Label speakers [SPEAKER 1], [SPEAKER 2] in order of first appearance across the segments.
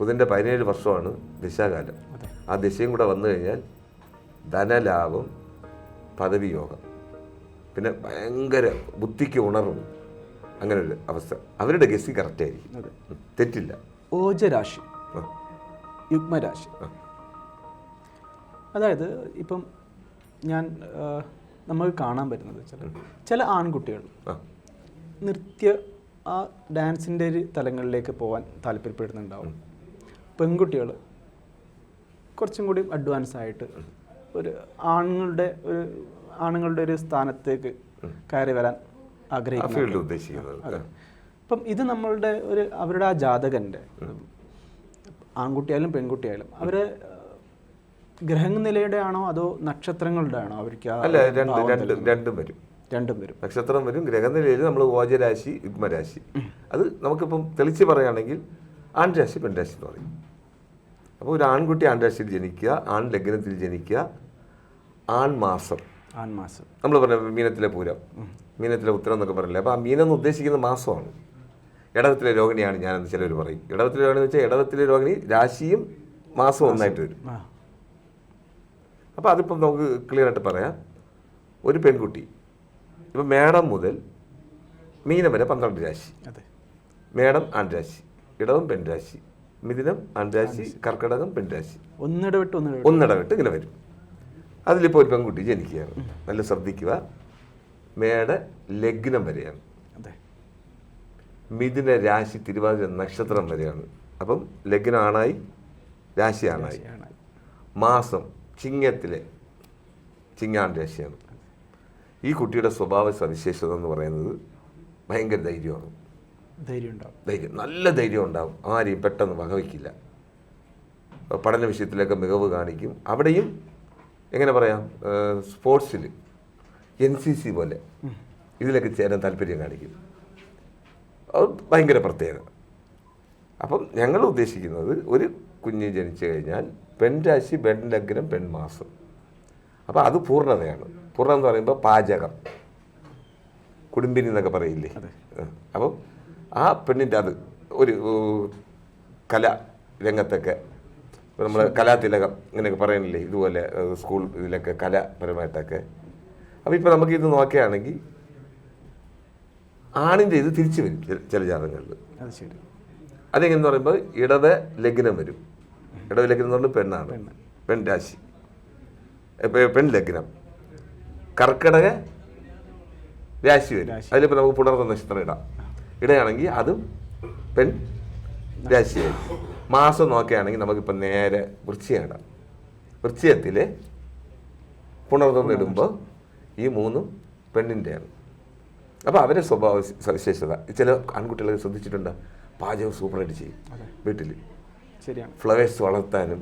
[SPEAKER 1] ബുധന്റെ പതിനേഴ് വർഷമാണ് ദിശാകാലം. ആ ദിശയും കൂടെ വന്നു കഴിഞ്ഞാൽ ധനലാഭം പദവിയോഗം പിന്നെ ഭയങ്കര ബുദ്ധിക്ക് ഉണർവ് അങ്ങനെ ഒരു അവസ്ഥ. അവരുടെ ഗസി കറക്റ്റ് ആയിരിക്കും. തെറ്റില്ല.
[SPEAKER 2] ഓജരാശി. യുഗ്മരാശി. അതായത് ഇപ്പം ഞാൻ നമുക്ക് കാണാൻ പറ്റുന്നത് ചില ചില ആൺകുട്ടികൾ നൃത്യ ആ ഡാൻസിന്റെ ഒരു തലങ്ങളിലേക്ക് പോകാൻ താല്പര്യപ്പെടുന്നുണ്ടാവും. പെൺകുട്ടികൾ കുറച്ചും കൂടി അഡ്വാൻസ് ആയിട്ട് ഒരു ആണുങ്ങളുടെ ഒരു ആണുങ്ങളുടെ ഒരു സ്ഥാനത്തേക്ക് കയറി വരാൻ ആഗ്രഹിക്കുന്നു
[SPEAKER 1] ഉദ്ദേശിക്കുന്നത്.
[SPEAKER 2] അപ്പം ഇത് നമ്മളുടെ ഒരു അവരുടെ ആ ജാതകന്റെ ആൺകുട്ടിയായാലും പെൺകുട്ടിയായാലും അവരെ ഗ്രഹനിലയുടെ ആണോ അതോ നക്ഷത്രങ്ങളുടെ ആണോ അവർക്ക്
[SPEAKER 1] അല്ല രണ്ട് രണ്ടും
[SPEAKER 2] രണ്ട്
[SPEAKER 1] രണ്ടും വരും.
[SPEAKER 2] രണ്ടും വരും.
[SPEAKER 1] നക്ഷത്രം വരും ഗ്രഹനിലയിൽ നമ്മൾ ഓജരാശി യുഗ്മരാശി. അത് നമുക്കിപ്പം തെളിച്ച് പറയുകയാണെങ്കിൽ ആൺരാശി പെൺരാശി എന്ന് പറയും. അപ്പോൾ ഒരു ആൺകുട്ടി ആൺരാശിയിൽ ജനിക്കുക ആൺ ലഗ്നത്തിൽ ജനിക്കുക ആൺമാസം
[SPEAKER 2] ആൺമാസം
[SPEAKER 1] നമ്മൾ പറഞ്ഞ മീനത്തിലെ പൂരം മീനത്തിലെ ഉത്തരം എന്നൊക്കെ പറയില്ലേ? അപ്പോൾ ആ മീനം എന്ന് ഉദ്ദേശിക്കുന്ന മാസമാണ്. ഇടവത്തിലെ രോഹിണിയാണ് ഞാനെന്ന് ചിലർ പറയും. ഇടവത്തിലെ രോഹിണി എന്ന് വെച്ചാൽ ഇടവത്തിലെ രോഹിണി രാശിയും മാസവും ഒന്നായിട്ട് വരും. അപ്പോൾ അതിപ്പം നമുക്ക് ക്ലിയർ ആയിട്ട് പറയാം. ഒരു പെൺകുട്ടി ഇപ്പം മേടം മുതൽ മീനം വരെ പന്ത്രണ്ട് രാശി.
[SPEAKER 2] അതെ.
[SPEAKER 1] മേടം ആൺരാശി. ഇടവം പെൺരാശി മിഥുനം അൺരാശി കർക്കിടകം പെൺരാശി.
[SPEAKER 2] ഒന്നിടവിട്ട് ഒന്നിടവിട്ട്
[SPEAKER 1] ഇങ്ങനെ വരും. അതിലിപ്പോൾ ഒരു പെൺകുട്ടി ജനിക്കുകയാണ്. നല്ല ശ്രദ്ധിക്കുക. മേട ലഗ്നം വരെയാണ്. മിഥുന രാശി തിരുവാതിര നക്ഷത്രം വരെയാണ്. അപ്പം ലഗ്നം ആണായി രാശി ആണായി മാസം ചിങ്ങത്തിലെ ചിങ്ങാൻ രാശിയാണ്. ഈ കുട്ടിയുടെ സ്വഭാവ സവിശേഷത എന്ന് പറയുന്നത് ഭയങ്കര ധൈര്യമാണ്.
[SPEAKER 2] ധൈര്യം ഉണ്ടാവും.
[SPEAKER 1] ധൈര്യം നല്ല ധൈര്യം ഉണ്ടാവും. ആരെയും പെട്ടെന്ന് വകവയ്ക്കില്ല പഠന വിഷയത്തിലൊക്കെ മികവ് കാണിക്കും. അവിടെയും എങ്ങനെ പറയാം സ്പോർട്സിൽ എൻ സി സി പോലെ ഇതിലൊക്കെ ചേരാൻ താല്പര്യം കാണിക്കും. അത് ഭയങ്കര പ്രത്യേകത. അപ്പം ഞങ്ങൾ ഉദ്ദേശിക്കുന്നത് ഒരു കുഞ്ഞ് ജനിച്ചു കഴിഞ്ഞാൽ പെൺരാശി പെൺലഗ്നം പെൺമാസം. അപ്പോൾ അത് പൂർണതയാണ്. പൂർണം എന്ന് പറയുമ്പോൾ പാചകം. കുടുംബിനി എന്നൊക്കെ പറയില്ലേ? അപ്പം ആ പെണ്ണിന്റെ അത് ഒരു കല രംഗത്തൊക്കെ. നമ്മൾ കലാതിലകം ഇങ്ങനെയൊക്കെ പറയുന്നില്ലേ ഇതുപോലെ സ്കൂൾ ഇതിലൊക്കെ കലാപരമായിട്ടൊക്കെ. അപ്പോൾ ഇപ്പോൾ നമുക്ക് ഇത് നോക്കുകയാണെങ്കിൽ ആണിന്റെ ഇത് തിരിച്ചു വരും ചില- ജാതകങ്ങളിൽ.
[SPEAKER 2] അത് ശരി.
[SPEAKER 1] അതെങ്ങനെയെന്ന് പറയുമ്പോൾ ഇടവ ലഗ്നം വരും. ഇടവ ലഗ്നം എന്ന് പറഞ്ഞാൽ പെണ്ണാണ്.
[SPEAKER 2] പെണ്ണ്.
[SPEAKER 1] പെൺ ലഗ്നം. കർക്കിടക രാശി വരും. അതിലിപ്പോൾ നമുക്ക് പുണർന്ന നക്ഷത്രം ഇടാം. ഇടയാണെങ്കിൽ അതും പെൺ രാശിയായിരിക്കും മാസം നോക്കുകയാണെങ്കിൽ നമുക്കിപ്പോൾ നേരെ വൃശ്ചികം ഇടാം വൃശ്ചികത്തിൽ പുണർന്ന് ഈ മൂന്നും പെണ്ണിന്റെയാണ് അപ്പോൾ അവരെ സ്വഭാവ സവിശേഷത. ചില ആൺകുട്ടികളെ ശ്രദ്ധിച്ചിട്ടുണ്ട്? പാചകം സൂപ്പറായിട്ട് ചെയ്യും. വീട്ടിൽ
[SPEAKER 2] ശരിയാണ്.
[SPEAKER 1] ഫ്ലവേഴ്സ് വളർത്താനും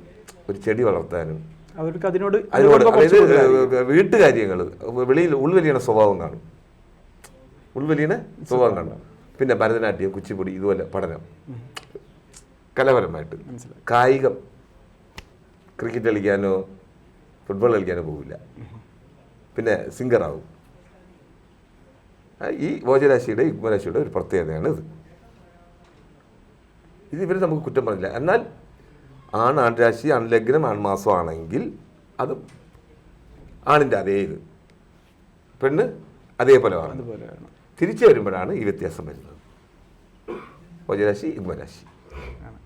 [SPEAKER 1] ഒരു ചെടി വളർത്താനും.
[SPEAKER 2] അവർക്ക് അതിനോട്
[SPEAKER 1] അതിനോട് അതായത് വീട്ടുകാര്യങ്ങൾ വെളിയിൽ ഉൾവലിയുടെ സ്വഭാവം കാണും. ഉൾവലിയുടെ സ്വഭാവം കാണും. പിന്നെ ഭരതനാട്യം കുച്ചിപ്പുടി ഇതുപോലെ പഠനം. കലാപരമായിട്ട്. കായികം ക്രിക്കറ്റ് കളിക്കാനോ ഫുട്ബോൾ കളിക്കാനോ പോകില്ല പിന്നെ സിംഗറാവും ഈ ഭോജരാശിയുടെ യുഗ്മരാശിയുടെ ഒരു പ്രത്യേകതയാണ് ഇത്. ഇത് ഇവർ നമുക്ക് കുറ്റം പറഞ്ഞില്ല. എന്നാൽ ആണ് ആൺരാശി ആൺലഗ്നം ആൺമാസം ആണെങ്കിൽ അത് ആണിന്റെ അതേ ഇത്. പെണ്ണ് അതേപോലെ ആണ്
[SPEAKER 2] അതുപോലെയാണ്
[SPEAKER 1] തിരിച്ചു വരുമ്പോഴാണ് ഈ വ്യത്യാസം വരുന്നത്. ഭോജരാശി യുഗ്മരാശി.
[SPEAKER 2] ആണ്.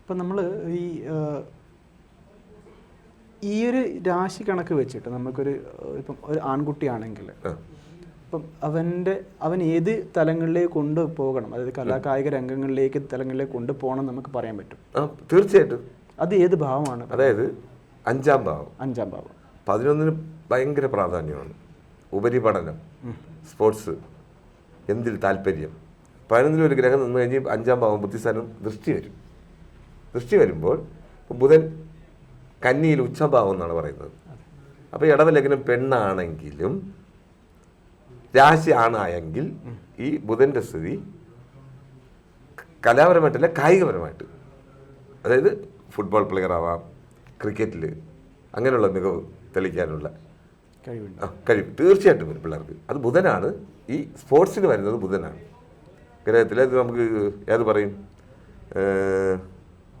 [SPEAKER 2] ഇപ്പം നമ്മൾ ഈ ഈ ഒരു രാശി കണക്ക് വെച്ചിട്ട് നമുക്കൊരു ഇപ്പം ഒരു ആൺകുട്ടിയാണെങ്കിൽ ഇപ്പം അവന്റെ അവൻ ഏത് തലങ്ങളിലേക്ക് കൊണ്ടുപോകണം അതായത് കലാകായിക രംഗങ്ങളിലേക്ക് തലങ്ങളിലേക്ക് കൊണ്ടുപോകണം എന്ന് നമുക്ക് പറയാൻ പറ്റും.
[SPEAKER 1] തീർച്ചയായിട്ടും.
[SPEAKER 2] അത് ഏത് ഭാവമാണ്?
[SPEAKER 1] അതായത് അഞ്ചാം ഭാവം.
[SPEAKER 2] അഞ്ചാം ഭാവം.
[SPEAKER 1] പതിനൊന്നിന് ഭയങ്കര പ്രാധാന്യമാണ്. ഉപരിപഠനം സ്പോർട്സ് എന്തിൽ താല്പര്യം? പതിനൊന്നിൽ ഒരു ഗ്രഹം നിന്ന് കഴിഞ്ഞ് അഞ്ചാം ഭാവം ബുദ്ധിസ്ഥാനം ദൃഷ്ടി വരും. ദൃഷ്ടി വരുമ്പോൾ ബുധൻ കന്നിയിൽ ഉച്ചഭാവം എന്നാണ് പറയുന്നത്. അപ്പോൾ ഇടവലഗ്നം പെണ്ണാണെങ്കിലും രാശി ആണായെങ്കിൽ ഈ ബുധന്റെ സ്ഥിതി കലാപരമായിട്ടല്ല കായികപരമായിട്ട്. അതായത് ഫുട്ബോൾ പ്ലെയർ ആവാം ക്രിക്കറ്റിൽ അങ്ങനെയുള്ള മികവ്
[SPEAKER 2] തെളിക്കാനുള്ള
[SPEAKER 1] കഴിവ് കഴിവ്. തീർച്ചയായിട്ടും വരും പിള്ളേർക്ക്. അത് ബുധനാണ് ഈ സ്പോർട്സിന് വരുന്നത് ബുധനാണ്. ഗ്രഹത്തിൽ അത് നമുക്ക് ഏത് പറയും?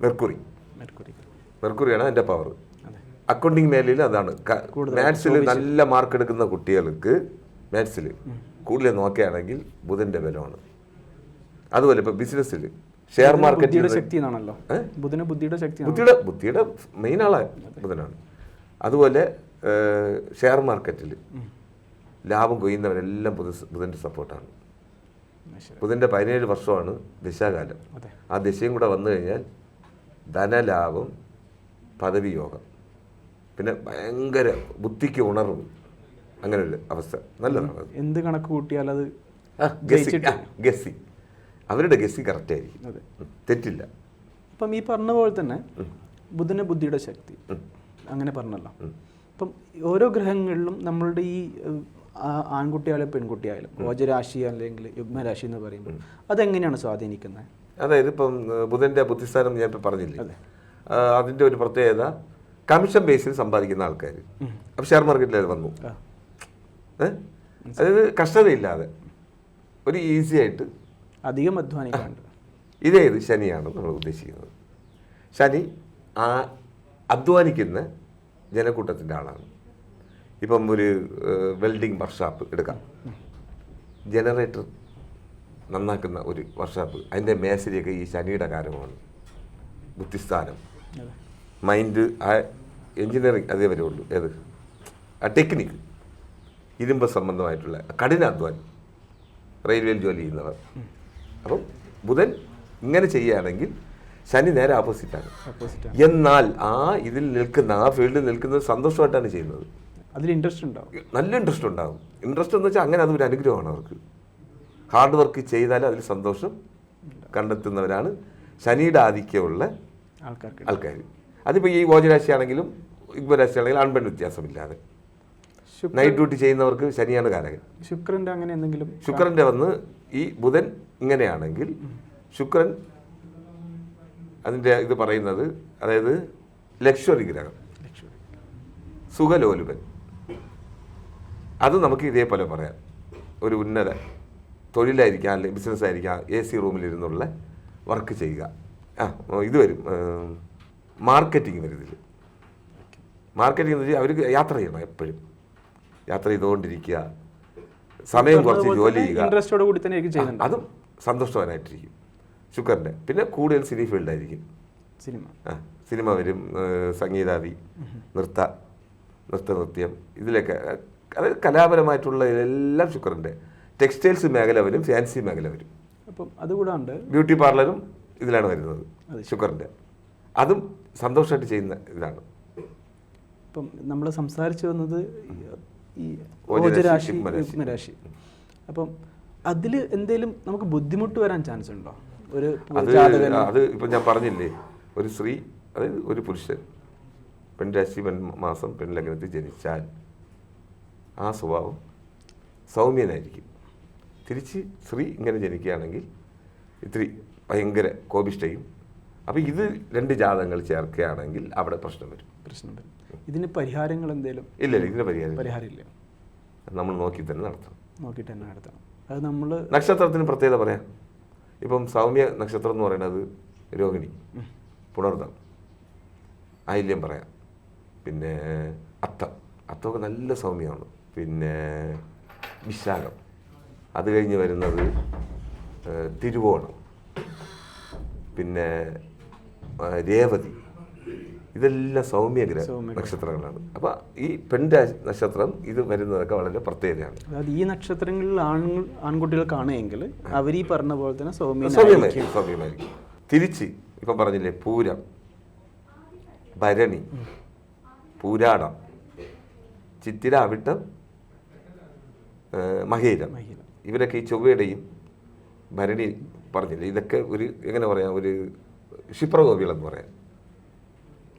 [SPEAKER 1] മെർക്കുറി.
[SPEAKER 2] മെർക്കുറി.
[SPEAKER 1] മെർക്കുറിയാണ് അതിന്റെ പവർ അക്കൗണ്ടിങ് മേഖലയിൽ അതാണ്. മാത്സിൽ നല്ല മാർക്ക് എടുക്കുന്ന കുട്ടികൾക്ക് മാത്സിൽ കൂടുതൽ നോക്കുകയാണെങ്കിൽ ബുധന്റെ ബലമാണ്. അതുപോലെ ഇപ്പോൾ ബിസിനസ്സിൽ ഷെയർ മാർക്കറ്റ്
[SPEAKER 2] ശക്തിയാണല്ലോ ശക്തി എന്നാണല്ലോ ബുധന ബുദ്ധിയുടെ ശക്തി
[SPEAKER 1] ബുദ്ധിയുടെ ബുദ്ധിയുടെ മെയിൻ ആളാണ് ബുധനാണ്. അതുപോലെ ഷെയർ മാർക്കറ്റിൽ ലാഭം കൊയ്യുന്നവരെല്ലാം ബുധ ബുധന്റെ സപ്പോർട്ടാണ്. ബുധന്റെ പതിനേഴ് വർഷമാണ് ദശാകാലം. ആ ദശയും കൂടെ വന്നു കഴിഞ്ഞാൽ ധനലാഭം പദവി യോഗം പിന്നെ ഭയങ്കര ബുദ്ധിക്ക് ഉണർവ് അങ്ങനെ ഒരു അവസ്ഥ. നല്ലതാണ്
[SPEAKER 2] എന്ത് കണക്ക് കൂട്ടിയാൽ അത്
[SPEAKER 1] ഗസ്സി അവരുടെ ഗസ്സി കറക്റ്റ് ആയിരിക്കും. തെറ്റില്ല.
[SPEAKER 2] അപ്പം ഈ പറഞ്ഞ പോലെ തന്നെ ബുധന ബുദ്ധിയുടെ ശക്തി. അങ്ങനെ പറഞ്ഞല്ലോ. അപ്പം ഓരോ ഗ്രഹങ്ങളിലും നമ്മളുടെ ഈ ആൺകുട്ടിയായാലും പെൺകുട്ടിയായാലും ഗോചരാശി അല്ലെങ്കിൽ യുഗ്മരാശി എന്ന് പറയുമ്പോൾ അതെങ്ങനെയാണ് സ്വാധീനിക്കുന്നത്?
[SPEAKER 1] അതായത് ഇപ്പം ബുധന്റെ ബുധന്റെ ബുദ്ധിസ്ഥാനം ഞാൻ ഇപ്പം പറഞ്ഞില്ലേ? അതിന്റെ അതിന്റെ ഒരു പ്രത്യേകത കമ്മീഷൻ ബേസിൽ സമ്പാദിക്കുന്ന ആൾക്കാർ. അപ്പം ഷെയർ മാർക്കറ്റിൽ വന്നു. അതായത് കഷ്ടതയില്ലാതെ ഒരു ഈസി ആയിട്ട്
[SPEAKER 2] അധികം അധ്വാനിക്കാണ്ട്
[SPEAKER 1] ഇതേത് ശനിയാണ് നമ്മൾ ഉദ്ദേശിക്കുന്നത്. ശനി ആ അധ്വാനിക്കുന്ന ജനക്കൂട്ടത്തിന്റെ ആളാണ്. ഇപ്പം ഒരു വെൽഡിംഗ് വർക്ക്ഷോപ്പ് എടുക്കാം. ജനറേറ്റർ നന്നാക്കുന്ന ഒരു വർക്ക്ഷോപ്പ്. അതിന്റെ മേശരിയൊക്കെ ഈ ശനിയുടെ കാരമാണ് ബുദ്ധിസ്ഥാനം. മൈൻഡ് ആ എൻജിനീയറിങ് അതേ വരുള്ളൂ ഏത്? ആ ടെക്നിക്ക്. ഇരുമ്പ് സംബന്ധമായിട്ടുള്ള കഠിനാധ്വാനം. റെയിൽവേയിൽ ജോലി ചെയ്യുന്നവർ. അപ്പം ബുധൻ ഇങ്ങനെ ചെയ്യുകയാണെങ്കിൽ ശനി നേരെ ഓപ്പോസിറ്റാണ്
[SPEAKER 2] ഓപ്പോസിറ്റ്
[SPEAKER 1] എന്നാൽ ആ ഇതിൽ നിൽക്കുന്ന ആ ഫീൽഡിൽ നിൽക്കുന്നത് സന്തോഷമായിട്ടാണ് ചെയ്യുന്നത്.
[SPEAKER 2] അതിൽ ഇൻട്രസ്റ്റ് ഉണ്ടാവും
[SPEAKER 1] നല്ല ഇൻട്രസ്റ്റ് ഉണ്ടാവും. ഇൻട്രസ്റ്റ് എന്ന് വെച്ചാൽ അങ്ങനെ അതൊരു അനുഗ്രഹമാണ് അവർക്ക്. ഹാർഡ് വർക്ക് ചെയ്താൽ അതിൽ സന്തോഷം കണ്ടെത്തുന്നവരാണ് ശനിയുടെ ആധിക്യമുള്ള
[SPEAKER 2] ആൾക്കാർക്ക്.
[SPEAKER 1] ആൾക്കാർ അതിപ്പോൾ ഈ ഗോചരാശിയാണെങ്കിലും യുഗ്മരാശിയാണെങ്കിലും ആൺപെൺ വ്യത്യാസമില്ലാതെ. നൈറ്റ് ഡ്യൂട്ടി ചെയ്യുന്നവർക്ക് ശനിയാണ് കാരകൻ.
[SPEAKER 2] ശുക്രന്റെ അങ്ങനെ എന്തെങ്കിലും
[SPEAKER 1] ശുക്രന്റെ വന്ന് ഈ ബുധൻ ഇങ്ങനെയാണെങ്കിൽ ശുക്രൻ അതിന്റെ ഇത് പറയുന്നത് അതായത് ലക്ഷറി ഗ്രഹം. സുഖലോലുപൻ. അത് നമുക്ക് ഇതേപോലെ പറയാം. ഒരു ഉന്നത തൊഴിലായിരിക്കാം അല്ലെങ്കിൽ ബിസിനസ് ആയിരിക്കാം എ സി റൂമിലിരുന്നുള്ള വർക്ക് ചെയ്യുക. ആ ഇത് വരും. മാർക്കറ്റിംഗ് വരും ഇതിൽ മാർക്കറ്റിംഗ് എന്ന് വെച്ചാൽ അവർക്ക് യാത്ര ചെയ്യണം എപ്പോഴും. യാത്ര ചെയ്തുകൊണ്ടിരിക്കുക. സമയം കുറച്ച് ജോലി ചെയ്യുക.
[SPEAKER 2] ഇൻട്രസ്റ്റോട് കൂടി തന്നെ
[SPEAKER 1] അതും സന്തോഷവാനായിട്ടിരിക്കും. ശുക്രന്റെ പിന്നെ കൂടുതൽ സിനി ഫീൽഡായിരിക്കും.
[SPEAKER 2] സിനിമ.
[SPEAKER 1] ആ സിനിമ വരും. സംഗീതാദി നൃത്ത നൃത്ത നൃത്യം ഇതിലൊക്കെ അതായത് കലാപരമായിട്ടുള്ള എല്ലാം ശുക്രന്റെ. ടെക്സ്റ്റൈൽസ് മേഖല വരും ഫാൻസി മേഖല വരും.
[SPEAKER 2] അപ്പം അതുകൂടാണ്ട്
[SPEAKER 1] ബ്യൂട്ടി പാർലറും ഇതിലാണ് വരുന്നത്
[SPEAKER 2] അതെ.
[SPEAKER 1] ശുക്രന്റെ. അതും സന്തോഷമായിട്ട് ചെയ്യുന്ന ഇതാണ്.
[SPEAKER 2] ഇപ്പം നമ്മൾ സംസാരിച്ചു വന്നത് ഈ
[SPEAKER 1] ഓജരാശി. യുഗ്മരാശി.
[SPEAKER 2] അപ്പം അതിൽ എന്തെങ്കിലും നമുക്ക് ബുദ്ധിമുട്ട് വരാൻ ചാൻസ് ഉണ്ടോ? ഒരു
[SPEAKER 1] അത് അത് ഇപ്പം ഞാൻ പറഞ്ഞില്ലേ ഒരു സ്ത്രീ അതായത് ഒരു പുരുഷൻ പെൺരാശി പെൺ മാസം പെൺലഗ്നത്തിൽ ജനിച്ചാൽ ആ സ്വഭാവം സൗമ്യനായിരിക്കും. തിരിച്ച് സ്ത്രീ ഇങ്ങനെ ജനിക്കുകയാണെങ്കിൽ ഇത്തിരി ഭയങ്കര കോപിഷ്ടയും അപ്പോൾ ഇത് രണ്ട് ജാതകങ്ങൾ ചേർക്കുകയാണെങ്കിൽ അവിടെ പ്രശ്നം വരും.
[SPEAKER 2] പ്രശ്നം വരും. ഇതിന് പരിഹാരങ്ങൾ എന്തെങ്കിലും
[SPEAKER 1] ഇല്ല ഇല്ല ഇതിന് പരിഹാരം
[SPEAKER 2] പരിഹാരമില്ല.
[SPEAKER 1] നമ്മൾ നോക്കി തന്നെ നടത്തണം.
[SPEAKER 2] നോക്കി തന്നെ നടത്തണം. അത് നമ്മൾ
[SPEAKER 1] നക്ഷത്രത്തിന് പ്രത്യേകത പറയാം. ഇപ്പം സൗമ്യ നക്ഷത്രം എന്ന് പറയുന്നത് രോഹിണി. പുണർദം. ആയില്യം പറയാം. പിന്നെ അത്തം. അത്തമൊക്കെ നല്ല സൗമ്യമാണ്. പിന്നെ വിശാഖം. അത് കഴിഞ്ഞ് വരുന്നത് തിരുവോണം. പിന്നെ രേവതി. ഇതെല്ലാം സൗമ്യഗ്രഹ. നക്ഷത്രങ്ങളാണ്. അപ്പോൾ ഈ പെണ്ണ് നക്ഷത്രം ഇത് വരുന്നതൊക്കെ വളരെ പ്രത്യേകതയാണ്.
[SPEAKER 2] അതായത് ഈ നക്ഷത്രങ്ങളിൽ ആൺ ആൺകുട്ടികൾ അവർ ഈ പറഞ്ഞ പോലെ തന്നെ സൗമ്യ
[SPEAKER 1] സൗമ്യമായിരിക്കും സൗമ്യമായിരിക്കും. തിരിച്ച് ഇപ്പം പറഞ്ഞില്ലേ പൂരം. ഭരണി. പൂരാടം. ചിത്തിര അവിട്ടം മഹേരം. ഇവരൊക്കെ ഈ ചൊവ്വയുടെയും ഭരണി പറഞ്ഞില്ലേ? ഇതൊക്കെ ഒരു എങ്ങനെ പറയാം ഒരു ക്ഷിപ്രകോപികളെന്ന് പറയാം.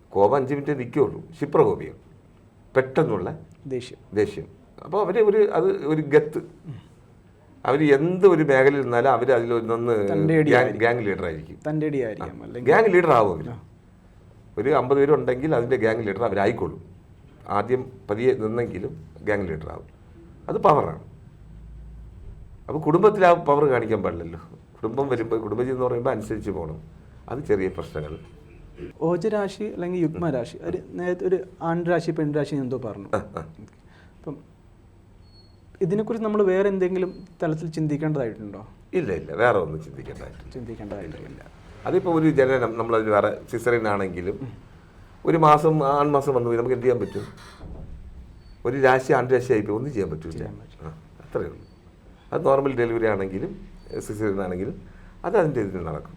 [SPEAKER 1] കോപം അഞ്ച് മിനിറ്റ് നിൽക്കുകയുള്ളൂ. ക്ഷിപ്രകോപികൾ. പെട്ടെന്നുള്ള
[SPEAKER 2] ദേഷ്യം.
[SPEAKER 1] ദേഷ്യം. അപ്പോൾ അവർ ഒരു അത് ഒരു ഗത്ത്. അവർ എന്ത് ഒരു മേഖലയിൽ നിന്നാലും അവർ അതിൽ
[SPEAKER 2] നിന്ന്.
[SPEAKER 1] ഗ്യാങ് ലീഡർ ആയിരിക്കും ഗ്യാങ് ലീഡർ ആവും അവർ ഒരു അമ്പത് പേരുണ്ടെങ്കിൽ അതിന്റെ ഗ്യാങ് ലീഡർ അവരായിക്കോളും. ആദ്യം പതിയെ നിന്നെങ്കിലും ഗ്യാങ് ലീഡർ ആവും അത് പവറാണ് അപ്പോൾ കുടുംബത്തിൽ ആ പവർ കാണിക്കാൻ പാടില്ലല്ലോ. കുടുംബം വരുമ്പോൾ കുടുംബജീവിതം എന്ന് പറയുമ്പോൾ അനുസരിച്ച് പോകണം അത് ചെറിയ പ്രശ്നങ്ങൾ.
[SPEAKER 2] ഓജരാശി അല്ലെങ്കിൽ യുഗ്മരാശി. ഒരു നേരത്തെ ഒരു ആൺരാശി പെൺരാശി എന്തോ പറഞ്ഞു. അപ്പം ഇതിനെക്കുറിച്ച് നമ്മൾ വേറെ എന്തെങ്കിലും തലത്തിൽ ചിന്തിക്കേണ്ടതായിട്ടുണ്ടോ?
[SPEAKER 1] ഇല്ല ഇല്ല. വേറെ ഒന്നും ചിന്തിക്കേണ്ടതായിട്ട്
[SPEAKER 2] ചിന്തിക്കേണ്ടതായിട്ടില്ല.
[SPEAKER 1] അതിപ്പോൾ ഒരു ജനനം നമ്മളതിന് വേറെ സിസറിനാണെങ്കിലും ഒരു മാസം ആൺമാസം വന്നു നമുക്ക് എന്ത് ചെയ്യാൻ പറ്റും? ഒരു രാശി ആൺരാശി ആയിപ്പോയി. ഒന്നും ചെയ്യാൻ പറ്റില്ല. അത്രയേ ഉള്ളൂ. അത് നോർമൽ ഡെലിവറി ആണെങ്കിലും സിസറിനാണെങ്കിലും അത് അതിന്റെ ഇതിൽ നടക്കും.